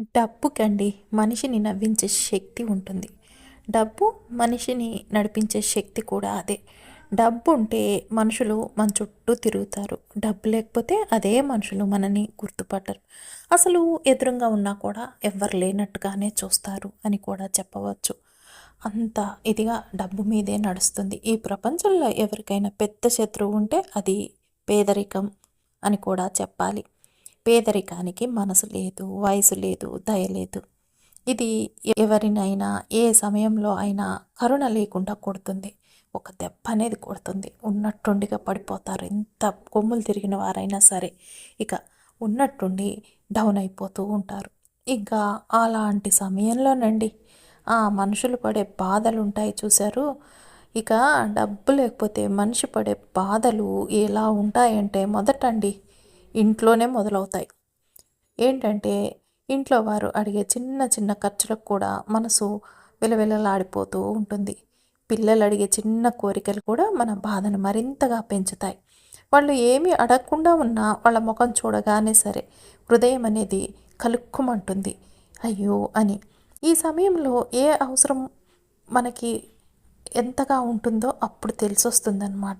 డబ్బుకండి మనిషిని నవ్వించే శక్తి ఉంటుంది. డబ్బు మనిషిని నడిపించే శక్తి కూడా అదే. డబ్బు ఉంటే మనుషులు మన చుట్టూ తిరుగుతారు. డబ్బు లేకపోతే అదే మనుషులు మనని గుర్తుపట్టరు. అసలు ఎదురుగా ఉన్నా కూడా ఎవ్వరు లేనట్టుగానే చూస్తారు అని కూడా చెప్పవచ్చు. అంత ఇదిగా డబ్బు మీదే నడుస్తుంది. ఈ ప్రపంచంలో ఎవరికైనా పెద్ద శత్రువు ఉంటే అది పేదరికం అని కూడా చెప్పాలి. పేదరికానికి మనసు లేదు వయసు లేదు దయ లేదు. ఇది ఎవరినైనా ఏ సమయంలో అయినా కరుణ లేకుండా కొడుతుంది. ఒక దెబ్బ అనేది కొడుతుంది. ఉన్నట్టుండిగా పడిపోతారు. ఎంత కొమ్ములు తిరిగిన వారైనా సరే ఇక ఉన్నట్టుండి డౌన్ అయిపోతూ ఉంటారు. ఇంకా అలాంటి సమయంలోనండి ఆ మనుషులు పడే బాధలు ఉంటాయి చూశారు. ఇక డబ్బు లేకపోతే మనిషి పడే బాధలు ఎలా ఉంటాయంటే మొదటండి ఇంట్లోనే మొదలవుతాయి. ఏంటంటే ఇంట్లో వారు అడిగే చిన్న చిన్న ఖర్చులకు కూడా మనసు విలవిలలాడిపోతూ ఉంటుంది. పిల్లలు అడిగే చిన్న కోరికలు కూడా మన బాధను మరింతగా పెంచుతాయి. వాళ్ళు ఏమీ అడగకుండా ఉన్నా వాళ్ళ ముఖం చూడగానే సరే హృదయం అనేది కలుక్కుమంటుంది. అయ్యో అని. ఈ సమయంలో ఏ అవసరం మనకి ఎంతగా ఉంటుందో అప్పుడు తెలిసొస్తుందన్నమాట.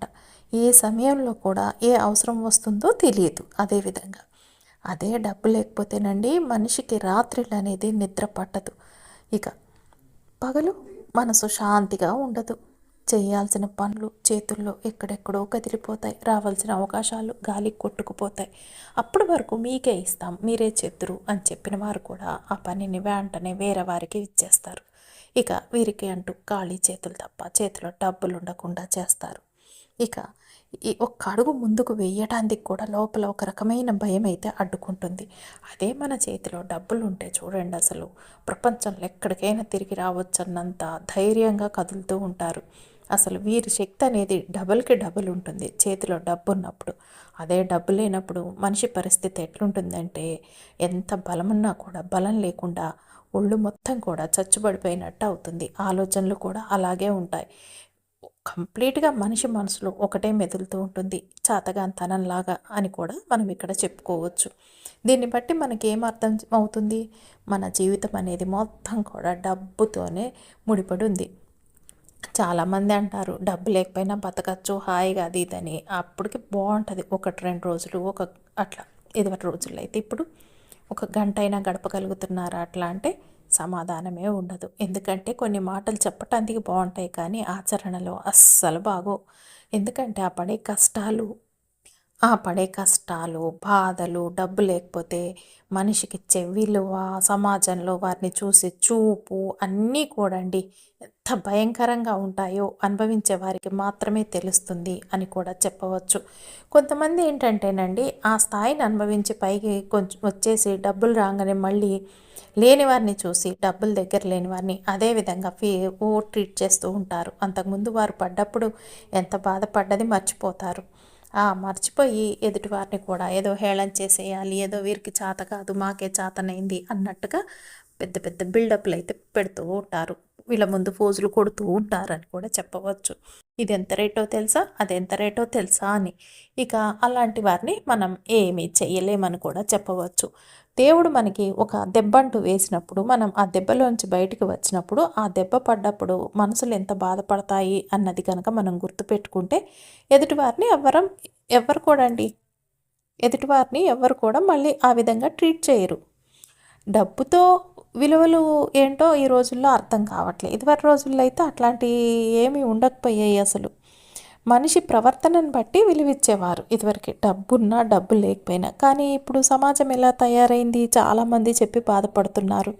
ఏ సమయంలో కూడా ఏ అవసరం వస్తుందో తెలియదు అదేవిధంగా అదే డబ్బు లేకపోతేనండి మనిషికి రాత్రిళ్ళు అనేది నిద్ర పట్టదు. ఇక పగలు మనసు శాంతిగా ఉండదు. చేయాల్సిన పనులు చేతుల్లో ఎక్కడెక్కడో కదిలిపోతాయి. రావాల్సిన అవకాశాలు గాలి కొట్టుకుపోతాయి. అప్పటి వరకు మీకే ఇస్తాం మీరే చేతురు అని చెప్పిన వారు కూడా ఆ పనిని వెంటనే వేరే వారికి ఇచ్చేస్తారు. ఇక వీరికి అంటూ ఖాళీ చేతులు తప్ప చేతిలో డబ్బులు ఉండకుండా చేస్తారు. ఇక ఈ ఒక్క అడుగు ముందుకు వేయడానికి కూడా లోపల ఒక రకమైన భయం అయితే అడ్డుకుంటుంది. అదే మన చేతిలో డబ్బులు ఉంటే చూడండి అసలు. ప్రపంచంలో ఎక్కడికైనా తిరిగి రావచ్చన్నంత ధైర్యంగా కదులుతూ ఉంటారు. అసలు వీరి శక్తి అనేది డబుల్కి డబుల్ ఉంటుంది చేతిలో డబ్బు ఉన్నప్పుడు అదే డబ్బు లేనప్పుడు మనిషి పరిస్థితి ఎట్లుంటుందంటే ఎంత బలమున్నా కూడా బలం లేకుండా ఒళ్ళు మొత్తం కూడా చచ్చుబడిపోయినట్టు అవుతుంది. ఆలోచనలు కూడా అలాగే ఉంటాయి. కంప్లీట్గా మనిషి మనసులో ఒకటే మెదులుతూ ఉంటుంది. చాతగాంతనంలాగా అని కూడా మనం ఇక్కడ చెప్పుకోవచ్చు. దీన్ని బట్టి మనకి ఏం అర్థం అవుతుంది? మన జీవితం అనేది మొత్తం కూడా డబ్బుతోనే ముడిపడి ఉంది చాలామంది అంటారు డబ్బు లేకపోయినా బతకచ్చు హాయిగా అది ఇదని అప్పటికి బాగుంటుంది ఒకటి రెండు రోజులు ఒక అట్లా ఇదివటి రోజుల్లో అయితే ఇప్పుడు ఒక గంట అయినా గడపగలుగుతున్నారా అట్లా అంటే సమాధానమే ఉండదు. ఎందుకంటే కొన్ని మాటలు చెప్పటానికి బాగుంటాయి కానీ ఆచరణలో అస్సలు బాగో ఎందుకంటే ఆ పడే కష్టాలు ఆ పడే కష్టాలు బాధలు డబ్బు లేకపోతే మనిషికి ఇచ్చే విలువ సమాజంలో వారిని చూసే చూపు అన్నీ కూడా అండి ఎంత భయంకరంగా ఉంటాయో అనుభవించే వారికి మాత్రమే తెలుస్తుంది అని కూడా చెప్పవచ్చు. కొంతమంది ఏంటంటేనండి ఆ స్థాయిని అనుభవించి పైకి కొంచెం వచ్చేసి డబ్బులు రాగానే మళ్ళీ లేని వారిని చూసి డబ్బులు దగ్గర లేని వారిని అదేవిధంగా ఫీ ఓ ట్రీట్ చేస్తూ ఉంటారు. అంతకుముందు వారు పడ్డప్పుడు ఎంత బాధపడ్డది మర్చిపోతారు. మర్చిపోయి ఎదుటివారిని కూడా ఏదో హేళన చేసేయాలి ఏదో వీరికి చేత కాదు మాకే చేతనైంది అన్నట్టుగా పెద్ద పెద్ద బిల్డప్లు అయితే పెడుతూ ఉంటారు. వీళ్ళ ముందు ఫోజులు కొడుతూ ఉంటారని కూడా చెప్పవచ్చు. ఇది ఎంత రేటో తెలుసా? అది ఎంత రేటో తెలుసా అని. ఇక అలాంటి వారిని మనం ఏమీ చేయలేమని కూడా చెప్పవచ్చు. దేవుడు మనకి ఒక దెబ్బంటూ వేసినప్పుడు మనం ఆ దెబ్బలోంచి బయటికి వచ్చినప్పుడు ఆ దెబ్బ పడ్డప్పుడు మనసులు ఎంత బాధపడతాయి అన్నది కనుక మనం గుర్తుపెట్టుకుంటే ఎదుటివారిని ఎవరం ఎవరు కూడా అండి ఎదుటివారిని ఎవరు కూడా మళ్ళీ ఆ విధంగా ట్రీట్ చేయరు. డబ్బుతో విలువలు ఏంటో ఈ రోజుల్లో అర్థం కావట్లేదు. ఇదివరకు రోజుల్లో అయితే అట్లాంటి ఏమీ ఉండకపోయాయి అసలు. మనిషి ప్రవర్తనను బట్టి విలువిచ్చేవారు ఇదివరకు. డబ్బున్నా డబ్బు లేకపోయినా. కానీ ఇప్పుడు సమాజం ఎలా తయారైంది? చాలామంది చెప్పి బాధపడుతున్నారు.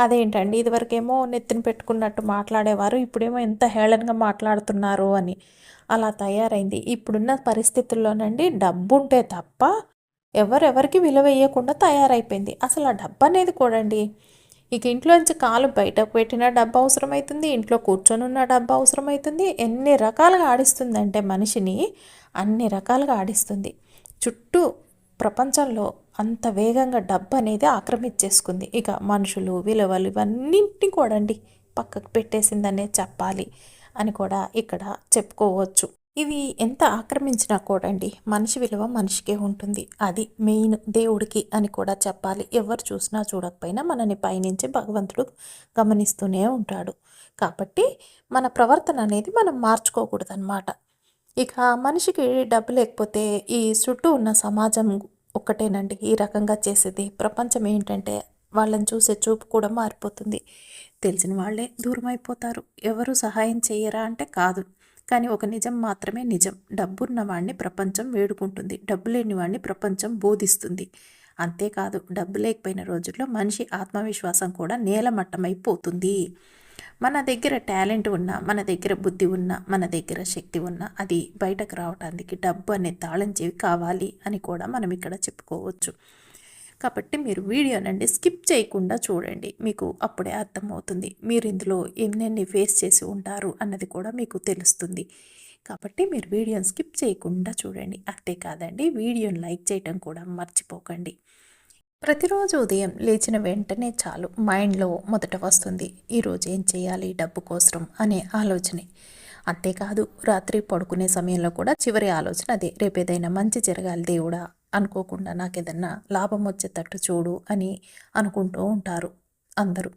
అదేంటండి? ఇదివరకేమో నెత్తిన పెట్టుకున్నట్టు మాట్లాడేవారు. ఇప్పుడేమో ఎంత హేళనగా మాట్లాడుతున్నారు అని. అలా తయారైంది. ఇప్పుడున్న పరిస్థితుల్లోనండి డబ్బు ఉంటే తప్ప ఎవరెవరికి విలువ వేయకుండా తయారైపోయింది. అసలు ఆ డబ్బు అనేది కూడండి. ఇక ఇంట్లోంచి కాలు బయటకు పెట్టిన డబ్బా అవసరమవుతుంది ఇంట్లో కూర్చొని ఉన్న డబ్బా అవసరమవుతుంది ఎన్ని రకాలుగా ఆడిస్తుందంటే మనిషిని అన్ని రకాలుగా ఆడిస్తుంది. చుట్టూ ప్రపంచంలో అంత వేగంగా డబ్బు అనేది ఆక్రమించేసుకుంది. ఇక మనుషులు విలువలు ఇవన్నింటినీ కూడా అండి పక్కకు పెట్టేసిందనే చెప్పాలి అని కూడా ఇక్కడ చెప్పుకోవచ్చు. ఇవి ఎంత ఆక్రమించినా కూడా అండి మనిషి విలువ మనిషికే ఉంటుంది. అది మెయిన్ దేవుడికి అని కూడా చెప్పాలి. ఎవరు చూసినా చూడకపోయినా మనని పైనుంచి భగవంతుడు గమనిస్తూనే ఉంటాడు. కాబట్టి మన ప్రవర్తన అనేది మనం మార్చుకోకూడదు అనమాట ఇక మనిషికి డబ్బు లేకపోతే ఈ చుట్టూ ఉన్న సమాజం ఒక్కటేనండి. ఈ రకంగా చేసేది. ప్రపంచం ఏంటంటే వాళ్ళని చూసే చూపు కూడా మారిపోతుంది. తెలిసిన వాళ్ళే దూరం అయిపోతారు ఎవరు సహాయం చేయరా అంటే కాదు. కానీ ఒక నిజం మాత్రమే నిజం. డబ్బున్న వాడిని ప్రపంచం వేడుకుంటుంది. డబ్బు లేని వాడిని ప్రపంచం బోధిస్తుంది. అంతేకాదు డబ్బు లేకపోయిన రోజుల్లో మనిషి ఆత్మవిశ్వాసం కూడా నేలమట్టమైపోతుంది మన దగ్గర టాలెంట్ ఉన్నా మన దగ్గర బుద్ధి ఉన్నా మన దగ్గర శక్తి ఉన్నా అది బయటకు రావడానికి డబ్బు అనే తాళం చెవి కావాలి అని కూడా మనం ఇక్కడ చెప్పుకోవచ్చు. కాబట్టి మీరు వీడియోనండి స్కిప్ చేయకుండా చూడండి. మీకు అప్పుడే అర్థమవుతుంది. మీరు ఇందులో ఎన్నెన్ని ఫేస్ చేసి ఉంటారు అన్నది కూడా మీకు తెలుస్తుంది. కాబట్టి మీరు వీడియోని స్కిప్ చేయకుండా చూడండి. అంతేకాదండి వీడియోని లైక్ చేయటం కూడా మర్చిపోకండి. ప్రతిరోజు ఉదయం లేచిన వెంటనే చాలు మైండ్లో మొదట వస్తుంది ఈరోజు ఏం చేయాలి డబ్బు కోసం అనే ఆలోచనే. అంతేకాదు రాత్రి పడుకునే సమయంలో కూడా చివరి ఆలోచన అదే రేపేదైనా మంచి జరగాలి దేవుడా అనుకోకుండా నాకు ఏదన్నా లాభం వచ్చేటట్టు చూడు అని అనుకుంటూ ఉంటారు అందరూ.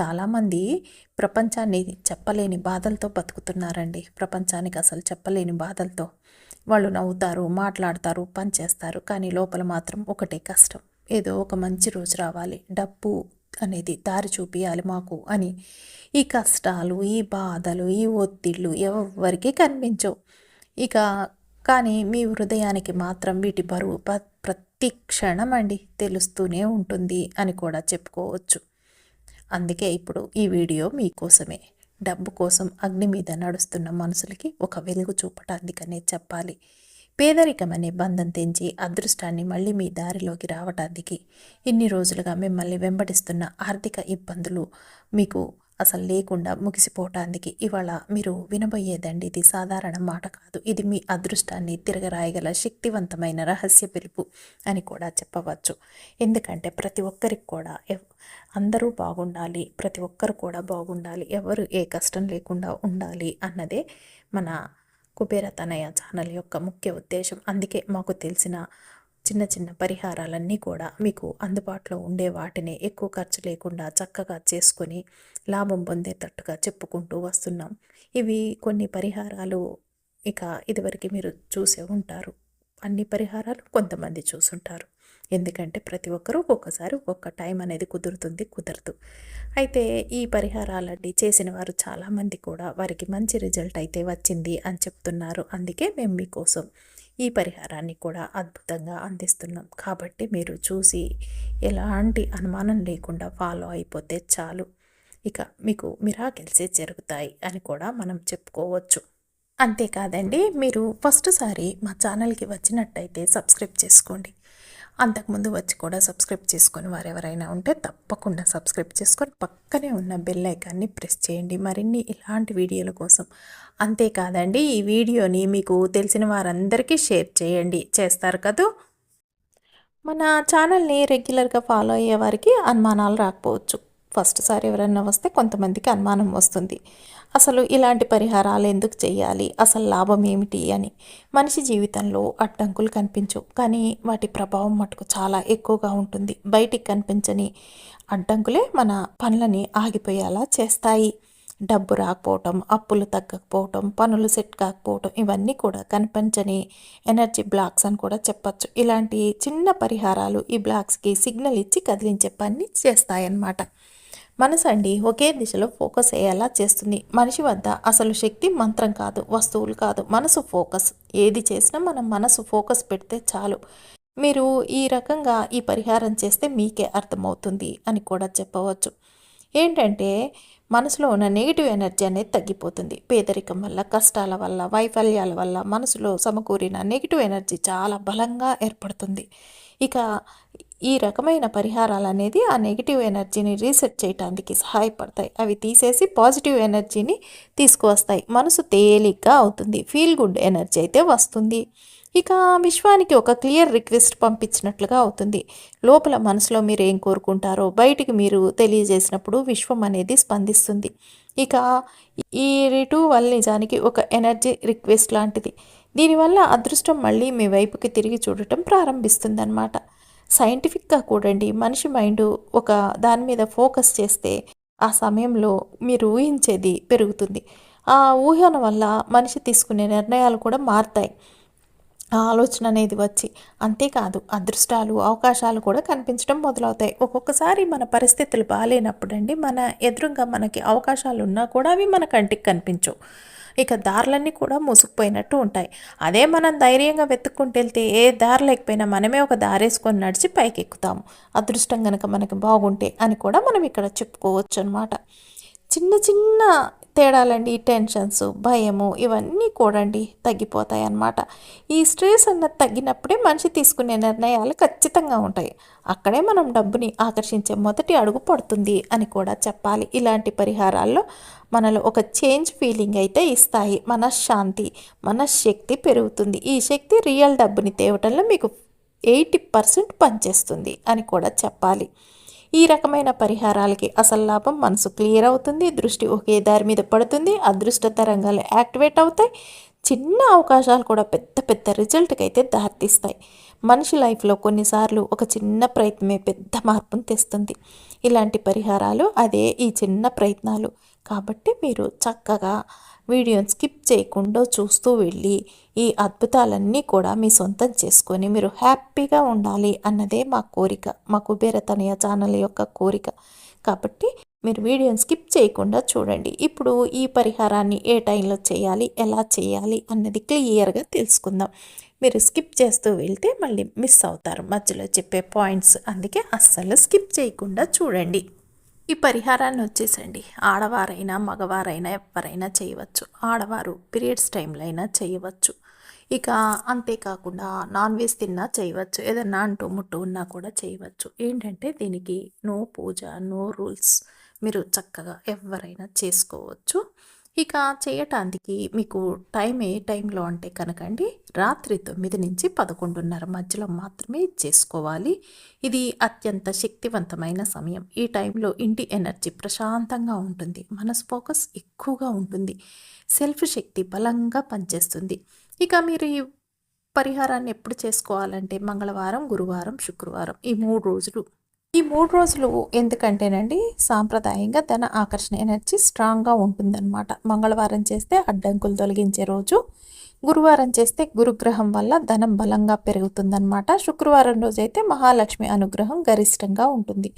చాలామంది ప్రపంచాన్ని చెప్పలేని బాధలతో బతుకుతున్నారండి. ప్రపంచానికి అసలు చెప్పలేని బాధలతో. వాళ్ళు నవ్వుతారు మాట్లాడతారు పని చేస్తారు కానీ లోపల మాత్రం ఒకటే కష్టం. ఏదో ఒక మంచి రోజు రావాలి. డబ్బు అనేది దారి చూపించాలి మాకు అని. ఈ కష్టాలు ఈ బాధలు ఈ ఒత్తిళ్ళు ఎవరికి కనిపించవు. ఇక కానీ మీ హృదయానికి మాత్రం వీటి బరువు ప్రతి క్షణం అండి తెలుస్తూనే ఉంటుంది అని కూడా చెప్పుకోవచ్చు. అందుకే ఇప్పుడు ఈ వీడియో మీకోసమే డబ్బు కోసం అగ్ని మీద నడుస్తున్న మనుషులకి ఒక వెలుగు చూపటానికనే చెప్పాలి. పేదరికం అనే బంధం తెంచి అదృష్టాన్ని మళ్ళీ మీ దారిలోకి రావటానికి ఇన్ని రోజులుగా మిమ్మల్ని వెంబడిస్తున్న ఆర్థిక ఇబ్బందులు మీకు అసలు లేకుండా ముగిసిపోవటానికి ఇవాళ మీరు వినబోయేదండి ఇది సాధారణ మాట కాదు. ఇది మీ అదృష్టాన్ని తిరగరాయగల శక్తివంతమైన రహస్య పిలుపు అని కూడా చెప్పవచ్చు. ఎందుకంటే ప్రతి ఒక్కరికి కూడా అందరూ బాగుండాలి ప్రతి ఒక్కరు కూడా బాగుండాలి ఎవరు ఏ కష్టం లేకుండా ఉండాలి అన్నదే మన కుబేర తనయ ఛానల్ యొక్క ముఖ్య ఉద్దేశం. అందుకే మాకు తెలిసిన చిన్న చిన్న పరిహారాలన్నీ కూడా మీకు అందుబాటులో ఉండే వాటిని ఎక్కువ ఖర్చు లేకుండా చక్కగా చేసుకొని లాభం పొందేటట్టుగా చెప్పుకుంటూ వస్తున్నాం. ఇవి కొన్ని పరిహారాలు ఇక ఇదివరకు మీరు చూసే ఉంటారు. అన్ని పరిహారాలు కొంతమంది చూసుంటారు. ఎందుకంటే ప్రతి ఒక్కరూ ఒక్కొక్కసారి ఒక్కొక్క టైం అనేది కుదురుతుంది కుదరదు. అయితే ఈ పరిహారాలన్నీ చేసిన వారు చాలామంది కూడా వారికి మంచి రిజల్ట్ అయితే వచ్చింది అని చెప్తున్నారు. అందుకే మేము మీకోసం ఈ పరిహారాన్ని కూడా అద్భుతంగా అందిస్తున్నాం. కాబట్టి మీరు చూసి ఎలాంటి అనుమానం లేకుండా ఫాలో అయిపోతే చాలు. ఇక మీకు మిరాకిల్సే జరుగుతాయి అని కూడా మనం చెప్పుకోవచ్చు. అంతేకాదండి మీరు ఫస్ట్ సారి మా ఛానల్కి వచ్చినట్టయితే సబ్స్క్రైబ్ చేసుకోండి. అంతకుముందు వచ్చి కూడా సబ్స్క్రైబ్ చేసుకొని వారెవరైనా ఉంటే తప్పకుండా సబ్స్క్రైబ్ చేసుకొని పక్కనే ఉన్న బెల్ ఐకాన్ని ప్రెస్ చేయండి. మరిన్ని ఇలాంటి వీడియోల కోసం అంతేకాదండి ఈ వీడియోని మీకు తెలిసిన వారందరికీ షేర్ చేయండి. చేస్తారు కదూ? మన ఛానల్ని రెగ్యులర్గా ఫాలో అయ్యే వారికి అనుమానాలు రాకపోవచ్చు. ఫస్ట్ సారి ఎవరైనా వస్తే కొంతమందికి అనుమానం వస్తుంది. అసలు ఇలాంటి పరిహారాలు ఎందుకు చేయాలి? అసలు లాభం ఏమిటి అని. మనిషి జీవితంలో అడ్డంకులు కనిపించవు కానీ వాటి ప్రభావం మటుకు చాలా ఎక్కువగా ఉంటుంది. బయటికి కనిపించని అడ్డంకులే మన పనులని ఆగిపోయేలా చేస్తాయి. డబ్బు రాకపోవటం అప్పులు తగ్గకపోవటం పనులు సెట్ కాకపోవటం ఇవన్నీ కూడా కనిపించని ఎనర్జీ బ్లాక్స్ అని కూడా చెప్పచ్చు. ఇలాంటి చిన్న పరిహారాలు ఈ బ్లాక్స్కి సిగ్నల్ ఇచ్చి కదిలించే పని చేస్తాయన్నమాట. మనసు అండి ఒకే దిశలో ఫోకస్ అయ్యేలా చేస్తుంది. మనిషి వద్ద అసలు శక్తి మంత్రం కాదు వస్తువులు కాదు మనసు ఫోకస్. ఏది చేసినా మనం మనసు ఫోకస్ పెడితే చాలు. మీరు ఈ రకంగా ఈ పరిహారం చేస్తే మీకే అర్థమవుతుంది అని కూడా చెప్పవచ్చు. ఏంటంటే మనసులో ఉన్న నెగిటివ్ ఎనర్జీ అనేది తగ్గిపోతుంది. పేదరికం వల్ల కష్టాల వల్ల వైఫల్యాల వల్ల మనసులో సమకూరిన నెగిటివ్ ఎనర్జీ చాలా బలంగా ఏర్పడుతుంది. ఇక ఈ రకమైన పరిహారాలు అనేది ఆ నెగిటివ్ ఎనర్జీని రీసెట్ చేయడానికి సహాయపడతాయి. అవి తీసేసి పాజిటివ్ ఎనర్జీని తీసుకువస్తాయి. మనసు తేలిగ్గా అవుతుంది. ఫీల్ గుడ్ ఎనర్జీ అయితే వస్తుంది. ఇక విశ్వానికి ఒక క్లియర్ రిక్వెస్ట్ పంపించినట్లుగా అవుతుంది. లోపల మనసులో మీరు ఏం కోరుకుంటారో బయటికి మీరు తెలియజేసినప్పుడు విశ్వం అనేది స్పందిస్తుంది. ఇక ఈ రిటువల్ నిజానికి ఒక ఎనర్జీ రిక్వెస్ట్ లాంటిది. దీనివల్ల అదృష్టం మళ్ళీ మీ వైపుకి తిరిగి చూడటం ప్రారంభిస్తుందన్నమాట. సైంటిఫిక్గా కూడండి మనిషి మైండ్ ఒక దాని మీద ఫోకస్ చేస్తే ఆ సమయంలో మీరు ఊహించేది పెరుగుతుంది. ఆ ఊహన వల్ల మనిషి తీసుకునే నిర్ణయాలు కూడా మారుతాయి. ఆ ఆలోచన అనేది వచ్చి అంతేకాదు అదృష్టాలు అవకాశాలు కూడా కనిపించడం మొదలవుతాయి. ఒక్కొక్కసారి మన పరిస్థితులు బాగాలేనప్పుడండి మన ఎదురుగా మనకి అవకాశాలు ఉన్నా కూడా అవి మన కంటికి కనిపించవు. ఇక దారులన్నీ కూడా మూసుకుపోయినట్టు ఉంటాయి. అదే మనం ధైర్యంగా వెతుక్కుంటూ వెళ్తే ఏ దారి లేకపోయినా మనమే ఒక దారేసుకొని నడిచి పైకి ఎక్కుతాము అదృష్టం కనుక మనకి బాగుంటే అని కూడా మనం ఇక్కడ చెప్పుకోవచ్చు అనమాట చిన్న చిన్న తేడాలండి టెన్షన్స్ భయము ఇవన్నీ కూడండి తగ్గిపోతాయి అన్నమాట ఈ స్ట్రెస్ అన్నది తగ్గినప్పుడే మనిషి తీసుకునే నిర్ణయాలు ఖచ్చితంగా ఉంటాయి. అక్కడే మనం డబ్బుని ఆకర్షించే మొదటి అడుగు పడుతుంది అని కూడా చెప్పాలి. ఇలాంటి పరిహారాల్లో మనలో ఒక చేంజ్ ఫీలింగ్ అయితే ఇస్తాయి. మనశ్శాంతి మనశ్శక్తి పెరుగుతుంది. ఈ శక్తి రియల్ డబ్బుని తేవటంలో మీకు ఎయిటీ పర్సెంట్ పనిచేస్తుంది అని కూడా చెప్పాలి. ఈ రకమైన పరిహారాలకి అసలు లాభం మనసు క్లియర్ అవుతుంది దృష్టి ఒకే దారి మీద పడుతుంది అదృష్ట తరంగాలు యాక్టివేట్ అవుతాయి చిన్న అవకాశాలు కూడా పెద్ద పెద్ద రిజల్ట్కి అయితే దారితీస్తాయి. మనిషి లైఫ్లో కొన్నిసార్లు ఒక చిన్న ప్రయత్నమే పెద్ద మార్పును తెస్తుంది. ఇలాంటి పరిహారాలు అదే ఈ చిన్న ప్రయత్నాలు. కాబట్టి మీరు చక్కగా వీడియోని స్కిప్ చేయకుండా చూస్తూ వెళ్ళి ఈ అద్భుతాలన్నీ కూడా మీ సొంతం చేసుకొని మీరు హ్యాపీగా ఉండాలి అన్నదే మా కోరిక మా కుబేరతనయ ఛానల్ యొక్క కోరిక. కాబట్టి మీరు వీడియోని స్కిప్ చేయకుండా చూడండి. ఇప్పుడు ఈ పరిహారాన్ని ఏ టైంలో చేయాలి ఎలా చేయాలి అన్నది క్లియర్గా తెలుసుకుందాం. మీరు స్కిప్ చేస్తూ వెళ్తే మళ్ళీ మిస్ అవుతారు. మధ్యలో చెప్పే పాయింట్స్ అందుకే అస్సలు స్కిప్ చేయకుండా చూడండి. ఈ పరిహారాన్ని వచ్చేసండి ఆడవారైనా మగవారైనా ఎవరైనా చేయవచ్చు. ఆడవారు పీరియడ్స్ టైంలో అయినా చేయవచ్చు. ఇక అంతేకాకుండా నాన్ వెజ్ తిన్నా చేయవచ్చు. ఏదన్నా అంటూ ముట్టు ఉన్నా కూడా చేయవచ్చు. ఏంటంటే దీనికి నో పూజ నో రూల్స్ మీరు చక్కగా ఎవరైనా చేసుకోవచ్చు. ఇక చేయటానికి మీకు టైం ఏ టైంలో అంటే కనుకండి రాత్రి తొమ్మిది నుంచి పదకొండున్నర మధ్యలో మాత్రమే చేసుకోవాలి. ఇది అత్యంత శక్తివంతమైన సమయం. ఈ టైంలో ఇంటి ఎనర్జీ ప్రశాంతంగా ఉంటుంది. మనసు ఫోకస్ ఎక్కువగా ఉంటుంది. సెల్ఫ్ శక్తి బలంగా పనిచేస్తుంది. ఇక మీరు ఈ పరిహారాన్ని ఎప్పుడు చేసుకోవాలంటే మంగళవారం గురువారం శుక్రవారం ఈ మూడు రోజులు ఈ మూడు రోజులు ఎందుకంటేనండి సాంప్రదాయంగా ధన ఆకర్షణ ఎనర్జీ స్ట్రాంగ్గా ఉంటుందన్నమాట. మంగళవారం చేస్తే అడ్డంకులు తొలగించే రోజు గురువారం చేస్తే గురుగ్రహం వల్ల ధనం బలంగా పెరుగుతుందన్నమాట. శుక్రవారం రోజైతే మహాలక్ష్మి అనుగ్రహం గరిష్టంగా ఉంటుంది.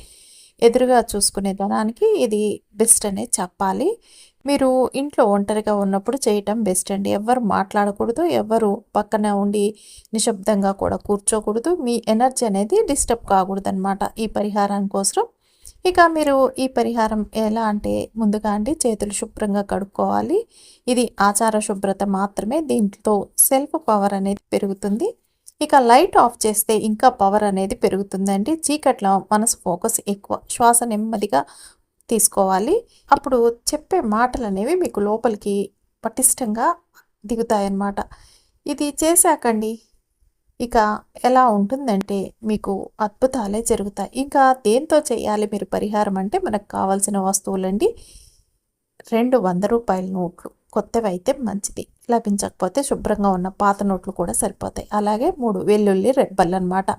ఎదురుగా చూసుకునే ధనానికి ఇది బెస్ట్ అనే చెప్పాలి. మీరు ఇంట్లో ఒంటరిగా ఉన్నప్పుడు చేయటం బెస్ట్ అండి. ఎవరు మాట్లాడకూడదు ఎవరు పక్కన ఉండి నిశ్శబ్దంగా కూడా కూర్చోకూడదు. మీ ఎనర్జీ అనేది డిస్టర్బ్ కాకూడదు అనమాట ఈ పరిహారం కోసం. ఇక మీరు ఈ పరిహారం ఎలా అంటే ముందుగా అండి చేతులు శుభ్రంగా కడుక్కోవాలి. ఇది ఆచార శుభ్రత మాత్రమే దీంట్లో సెల్ఫ్ పవర్ అనేది పెరుగుతుంది. ఇక లైట్ ఆఫ్ చేస్తే ఇంకా పవర్ అనేది పెరుగుతుందండి. చీకట్లో మనసు ఫోకస్ ఎక్కువ. శ్వాస నెమ్మదిగా తీసుకోవాలి. అప్పుడు చెప్పే మాటలు అనేవి మీకు లోపలికి పటిష్టంగా దిగుతాయన్నమాట. ఇది చేశాకండి. ఇక ఎలా ఉంటుందంటే మీకు అద్భుతాలే జరుగుతాయి. ఇంకా దేంతో చేయాలి మీరు పరిహారం అంటే మనకు కావాల్సిన వస్తువులండి. రెండు వంద రూపాయల నోట్లు. కొత్తవి అయితే మంచిది. లభించకపోతే శుభ్రంగా ఉన్న పాత నోట్లు కూడా సరిపోతాయి. అలాగే మూడు వెల్లుల్లి రెబ్బలు అనమాట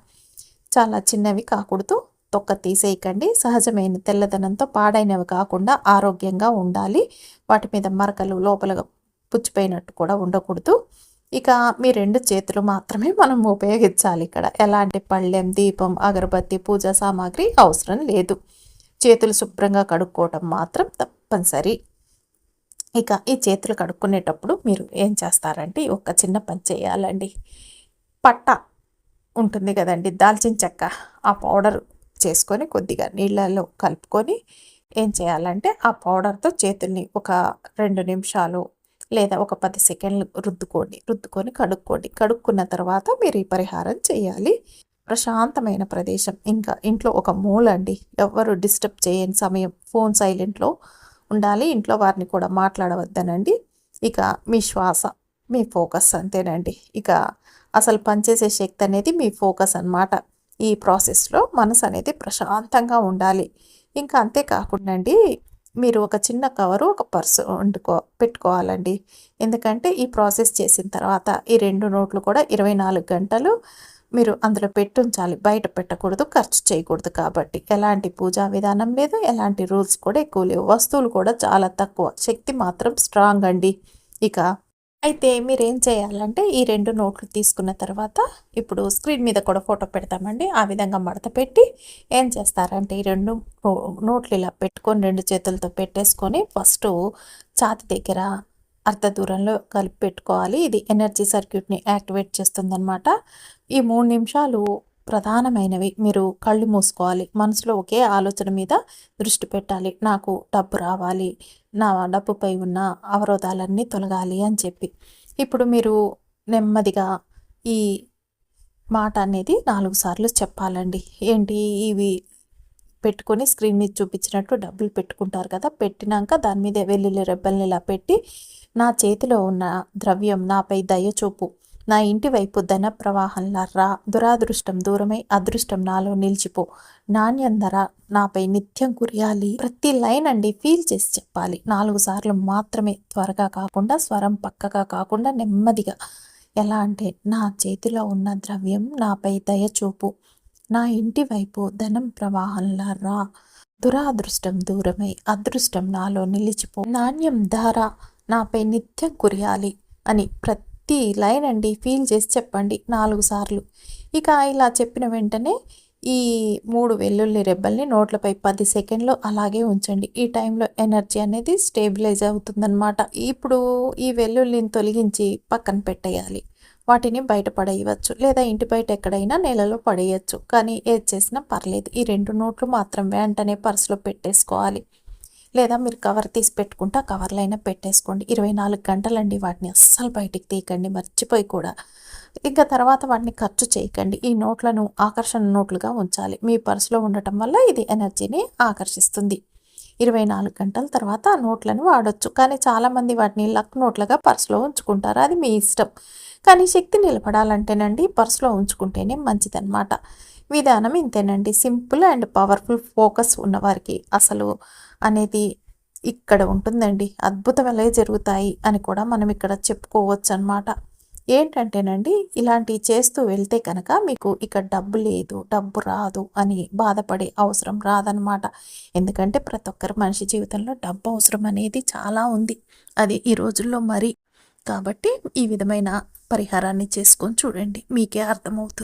చాలా చిన్నవి కాకూడదు. తొక్క తీసేయకండి. సహజమైన తెల్లదనంతో పాడైనవి కాకుండా ఆరోగ్యంగా ఉండాలి. వాటి మీద మరకలు లోపల పుచ్చిపోయినట్టు కూడా ఉండకూడదు. ఇక మీ రెండు చేతులు మాత్రమే మనం ఉపయోగించాలి ఇక్కడ. ఎలాంటి పళ్ళెం దీపం అగరబత్తి పూజా సామాగ్రి అవసరం లేదు. చేతులు శుభ్రంగా కడుక్కోవటం మాత్రం తప్పనిసరి. ఇక ఈ చేతులు కడుక్కునేటప్పుడు మీరు ఏం చేస్తారంటే ఒక చిన్న పని చేయాలండి. పట్ట ఉంటుంది కదండి. దాల్చిన చెక్క ఆ పౌడర్ చేసుకొని కొద్దిగా నీళ్ళలో కలుపుకొని ఏం చేయాలంటే ఆ పౌడర్తో చేతుల్ని ఒక రెండు నిమిషాలు లేదా ఒక పది సెకండ్లు రుద్దుకోండి. రుద్దుకొని కడుక్కోండి. కడుక్కున్న తర్వాత మీరు ఈ పరిహారం చేయాలి. ప్రశాంతమైన ప్రదేశం. ఇంకా ఇంట్లో ఒక మూల అండి. ఎవరు డిస్టర్బ్ చేయని సమయం. ఫోన్ సైలెంట్లో ఉండాలి. ఇంట్లో వారిని కూడా మాట్లాడవద్దనండి. ఇక మీ శ్వాస మీ ఫోకస్ అంతేనండి. ఇక అసలు పనిచేసే శక్తి అనేది మీ ఫోకస్ అనమాట ఈ ప్రాసెస్లో మనసు అనేది ప్రశాంతంగా ఉండాలి. ఇంకా అంతేకాకుండా అండి మీరు ఒక చిన్న కవరు ఒక పర్సు వండుకో పెట్టుకోవాలండి. ఎందుకంటే ఈ ప్రాసెస్ చేసిన తర్వాత ఈ రెండు నోట్లు కూడా ఇరవై నాలుగు గంటలు మీరు అందులో పెట్టుంచాలి. బయట పెట్టకూడదు ఖర్చు చేయకూడదు కాబట్టి. ఎలాంటి పూజా విధానం లేదు ఎలాంటి రూల్స్ కూడా ఎక్కువ లేవు. వస్తువులు కూడా చాలా తక్కువ. శక్తి మాత్రం స్ట్రాంగ్ అండి. ఇక అయితే మీరేం చేయాలంటే ఈ రెండు నోట్లు తీసుకున్న తర్వాత ఇప్పుడు స్క్రీన్ మీద కూడా ఫోటో పెడతామండి. ఆ విధంగా మడత పెట్టి ఏం చేస్తారంటే ఈ రెండు నోట్లు ఇలా పెట్టుకొని రెండు చేతులతో పెట్టేసుకొని ఫస్ట్ ఛాతి దగ్గర అర్ధ దూరంలో కలిపి పెట్టుకోవాలి. ఇది ఎనర్జీ సర్క్యూట్ని యాక్టివేట్ చేస్తుందన్నమాట. ఈ మూడు నిమిషాలు ప్రధానమైనవి. మీరు కళ్ళు మూసుకోవాలి. మనసులో ఒకే ఆలోచన మీద దృష్టి పెట్టాలి. నాకు డబ్బు రావాలి. నా డబ్బుపై ఉన్న అవరోధాలన్నీ తొలగాలి అని చెప్పి. ఇప్పుడు మీరు నెమ్మదిగా ఈ మాట అనేది నాలుగు సార్లు చెప్పాలండి. ఏంటి? ఇవి పెట్టుకొని స్క్రీన్ మీద చూపించినట్టు డబ్బులు పెట్టుకుంటారు కదా! పెట్టినాక దాని మీద వెల్లుల్లి రెబ్బల్ని ఇలా పెట్టి నా చేతిలో ఉన్న ద్రవ్యం నాపై దయచూపు. నా ఇంటి వైపు ధన ప్రవాహంలా రా. దురాదృష్టం దూరమై అదృష్టం నాలో నిలిచిపో. నాణ్యం ధర నాపై నిత్యం కురియాలి. ప్రతి లైన్ అండి ఫీల్ చేసి చెప్పాలి. నాలుగు సార్లు మాత్రమే త్వరగా కాకుండా స్వరం పక్కగా కాకుండా నెమ్మదిగా. ఎలా అంటే నా చేతిలో ఉన్న ద్రవ్యం నాపై దయచూపు నా ఇంటి వైపు ధనం ప్రవాహంలా రా. దురాదృష్టం దూరమై అదృష్టం నాలో నిలిచిపో. నాణ్యం ధార నాపై నిత్యం కురియాలి అని ప్రతి లైన్ అండి ఫీల్ చేసి చెప్పండి నాలుగు సార్లు. ఇక ఇలా చెప్పిన వెంటనే ఈ మూడు వెల్లుల్లి రెబ్బల్ని నోట్లపై పది సెకండ్లు అలాగే ఉంచండి. ఈ టైంలో ఎనర్జీ అనేది స్టేబిలైజ్ అవుతుందన్నమాట. ఇప్పుడు ఈ వెల్లుల్లిని తొలగించి పక్కన పెట్టేయాలి. వాటిని బయట పడేయవచ్చు లేదా ఇంటి బయట ఎక్కడైనా నేలలో పడేయచ్చు. కానీ ఏది చేసినా పర్లేదు. ఈ రెండు నోట్లు మాత్రం వెంటనే పర్సులో పెట్టేసుకోవాలి. లేదా మీరు కవర్ తీసి పెట్టుకుంటే ఆ కవర్లో అయినా పెట్టేసుకోండి. ఇరవై నాలుగు గంటలండి వాటిని అస్సలు బయటికి తీయకండి మర్చిపోయి కూడా. ఇంకా తర్వాత వాటిని ఖర్చు చేయకండి. ఈ నోట్లను ఆకర్షణ నోట్లుగా ఉంచాలి. మీ పర్సులో ఉండటం వల్ల ఇది ఎనర్జీని ఆకర్షిస్తుంది. ఇరవై నాలుగు గంటల తర్వాత ఆ నోట్లను వాడచ్చు. కానీ చాలామంది వాటిని లక్ నోట్లుగా పర్సులో ఉంచుకుంటారు. అది మీ ఇష్టం. కానీ శక్తి నిలబడాలంటేనండి పర్సులో ఉంచుకుంటేనే మంచిదన్నమాట. విధానం ఇంతేనండి. సింపుల్ అండ్ పవర్ఫుల్ ఫోకస్ ఉన్నవారికి అసలు అనేది ఇక్కడ ఉంటుందండి. అద్భుతమలే జరుగుతాయి అని కూడా మనం ఇక్కడ చెప్పుకోవచ్చు అనమాట ఏంటంటేనండి ఇలాంటివి చేస్తూ వెళ్తే కనుక మీకు ఇక్కడ డబ్బు లేదు డబ్బు రాదు అని బాధపడే అవసరం రాదనమాట ఎందుకంటే ప్రతి ఒక్కరి మనిషి జీవితంలో డబ్బు అవసరం అనేది చాలా ఉంది. అది ఈ రోజుల్లో మరి. కాబట్టి ఈ విధమైన పరిహారాన్ని చేసుకొని చూడండి. మీకే అర్థమవుతుంది.